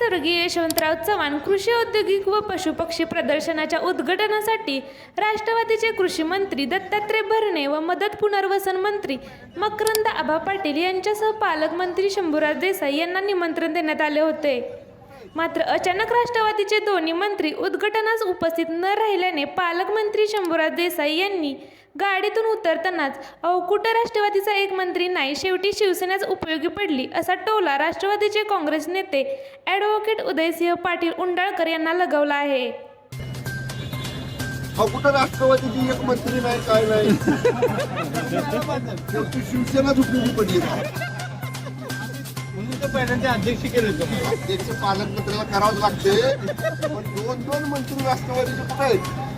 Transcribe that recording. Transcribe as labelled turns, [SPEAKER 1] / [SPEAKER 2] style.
[SPEAKER 1] स्वर्गीय यशवंतराव चव्हाण कृषी औद्योगिक व पशुपक्षी प्रदर्शनाच्या उद्घाटनासाठी राष्ट्रवादीचे कृषी मंत्री दत्तात्रय भरणे व मदत पुनर्वसन मंत्री मकरंद आबा पाटील यांच्यासह पालकमंत्री शंभूराज देसाई यांना निमंत्रण देण्यात आले होते. मात्र अचानक राष्ट्रवादीचे दोन्ही मंत्री उद्घाटनास उपस्थित न राहिल्याने पालकमंत्री शंभूराज देसाई यांनी गाडीतून उतरतानाच अवकुट राष्ट्रवादीचा एक मंत्री नाही शेवटी शिवसेनाच उपयोगी पडली असा टोला राष्ट्रवादीचे काँग्रेस नेते ॲडव्होकेट उदयसिंह पाटील उंडाळकर यांना लगावला आहे.
[SPEAKER 2] राष्ट्रवादीची एक मंत्री नाही काय नाही. शेवटी शिवसेनाच उपयोगी पडली.
[SPEAKER 3] पहिल्यांदा अध्यक्ष केले होते.
[SPEAKER 2] अध्यक्ष पालकमंत्र्याला करावंच लागते पण दोन दोन मंत्री राष्ट्रवादीचे कुठे आहेत?